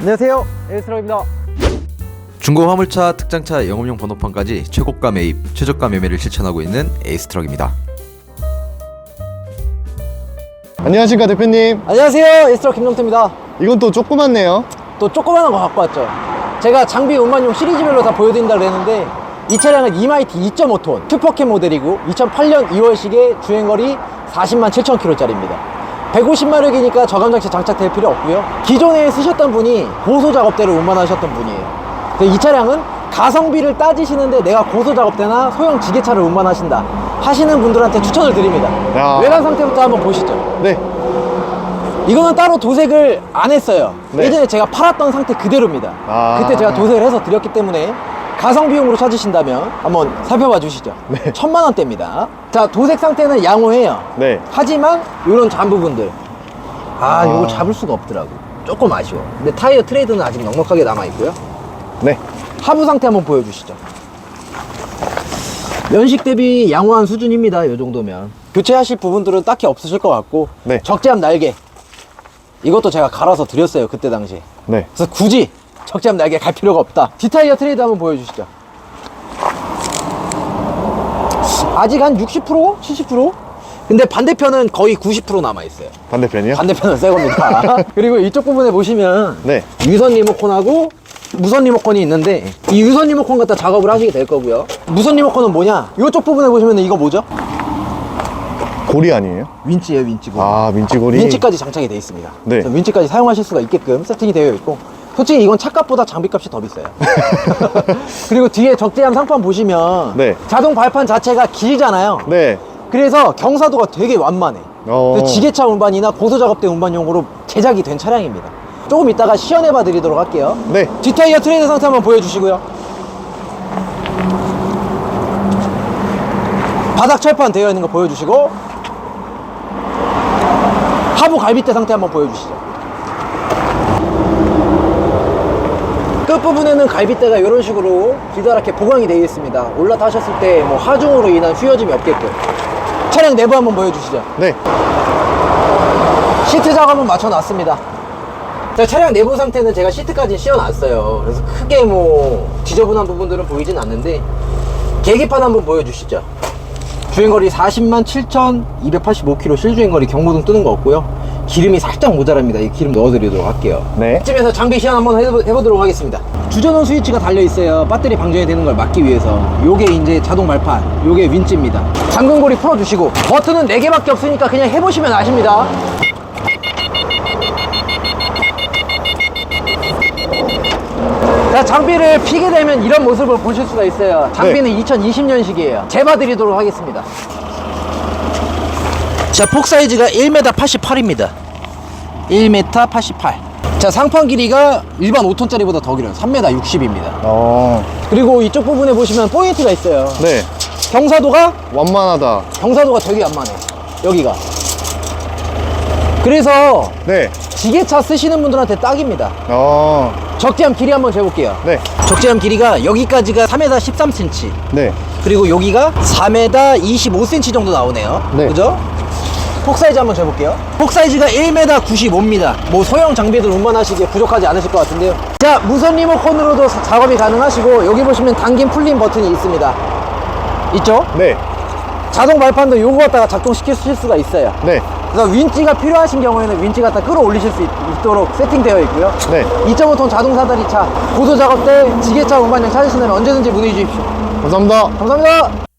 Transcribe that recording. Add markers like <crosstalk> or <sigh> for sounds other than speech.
안녕하세요. 에스트로입니다. 중고 화물차, 특장차, 영업용 번호판까지 최고가 매입, 최저가 매매를 실천하고 있는 에이스트럭입니다. 안녕하십니까 대표님. 안녕하세요. 에스트로 김정태입니다. 이건 또 조그맣네요. 또 조그마한 거 갖고 왔죠. 제가 장비 운반용 시리즈별로 다 보여드린다 그랬는데 이 차량은 이마이티 2.5톤 슈퍼캡 모델이고 2008년 2월식에 주행거리 40만 7천 킬로짜리입니다 150마력이니까 저감장치 장착될 필요 없고요 기존에 쓰셨던 분이 고소 작업대를 운반하셨던 분이에요 이 차량은 가성비를 따지시는데 내가 고소 작업대나 소형 지게차를 운반하신다 하시는 분들한테 추천을 드립니다 야. 외관 상태부터 한번 보시죠 네 이거는 따로 도색을 안 했어요. 네. 예전에 제가 팔았던 상태 그대로입니다. 아. 그때 제가 도색을 해서 드렸기 때문에 가성비용으로 찾으신다면 한번 살펴봐 주시죠. 네. 천만 원대입니다. 자, 도색 상태는 양호해요. 네. 하지만 이런 잔 부분들 아, 아. 요거 잡을 수가 없더라고. 조금 아쉬워. 근데 타이어 트레이드는 아직 넉넉하게 남아 있고요. 네. 하부 상태 한번 보여 주시죠. 연식 대비 양호한 수준입니다. 이 정도면 교체하실 부분들은 딱히 없으실 것 같고 네. 적재함 날개 이것도 제가 갈아서 드렸어요 그때 당시에 네. 그래서 굳이 적재함 날개 갈 필요가 없다 디타이어 트레이드 한번 보여주시죠 아직 한 60%? 70%? 근데 반대편은 거의 90% 남아있어요 반대편이요? 반대편은 새 겁니다 <laughs> 그리고 이쪽 부분에 보시면 네. 유선 리모컨하고 무선 리모컨이 있는데 이 유선 리모컨 갖다 작업을 하시게 될 거고요 무선 리모컨은 뭐냐 이쪽 부분에 보시면 이거 뭐죠? 고리 아니에요? 윈치예요 윈치고 아 민치고리 윈치까지 장착이 되어 있습니다 네. 윈치까지 사용하실 수가 있게끔 세팅이 되어 있고 솔직히 이건 차값보다 장비값이 더 비싸요 <laughs> <laughs> 그리고 뒤에 적재함 상판 보시면 네. 자동 발판 자체가 길잖아요 네. 그래서 경사도가 되게 완만해 어. 그래서 지게차 운반이나 고소작업대 운반용으로 제작이 된 차량입니다 조금 이따가 시연해 봐 드리도록 할게요 네. 뒷타이어 트레이드 상태 한번 보여주시고요 바닥 철판 되어 있는 거 보여주시고 하부 갈비대 상태 한번 보여주시죠 끝부분에는 갈비대가 이런 식으로 기다랗게 보강이 되어 있습니다 올라타셨을 때 뭐 하중으로 인한 휘어짐이 없게끔 차량 내부 한번 보여주시죠 네. 시트 작업은 맞춰놨습니다. 자, 차량 내부 상태는 제가 시트까지 씌워놨어요. 그래서 크게 뭐 지저분한 부분들은 보이진 않는데 계기판 한번 보여주시죠. 주행거리 40만 7,285km 실주행거리 경고등 뜨는 거 없고요. 기름이 살짝 모자랍니다. 이 기름 넣어드리도록 할게요. 네. 이쯤에서 장비 시연 한번 해보, 해보도록 하겠습니다. 주전원 스위치가 달려 있어요. 배터리 방전이 되는 걸 막기 위해서. 요게 이제 자동 발판, 요게 윈치입니다. 잠금고리 풀어주시고 버튼은 4개밖에 없으니까 그냥 해보시면 아십니다. 자, 장비를 피게 되면 이런 모습을 보실 수가 있어요. 장비는 2020년식이에요. 재봐드리도록 하겠습니다. 자, 폭 사이즈가 1m 88입니다. 1m 88. 자, 상판 길이가 일반 5톤짜리보다 더 길어요. 3m 60입니다. 어. 그리고 이쪽 부분에 보시면 포인트가 있어요. 네. 경사도가 완만하다. 경사도가 되게 안 많아요. 여기가. 그래서 네. 지게차 쓰시는 분들한테 딱입니다. 어. 적재함 길이 한번 재볼게요. 네. 적재함 길이가 여기까지가 3m 13cm. 네. 그리고 여기가 4m 25cm 정도 나오네요. 네. 그죠? 폭 사이즈 한번 재볼게요. 폭 사이즈가 1m 95입니다. 뭐 소형 장비들 운반하시기에 부족하지 않으실 것 같은데요. 자, 무선 리모컨으로도 사- 작업이 가능하시고 여기 보시면 당긴 풀림 버튼이 있습니다. 있죠? 네. 자동 발판도 요거 갖다가 작동시킬 수가 있어요. 네. 그래서 윈치가 필요하신 경우에는 윈치 갖다 끌어올리실 수 있, 도록 세팅되어 있고요. 네. 2.5톤 자동 사다리 차, 고소 작업 때 지게차 운반용 찾으신다면 언제든지 문의 주십시오. 감사합니다. 감사합니다.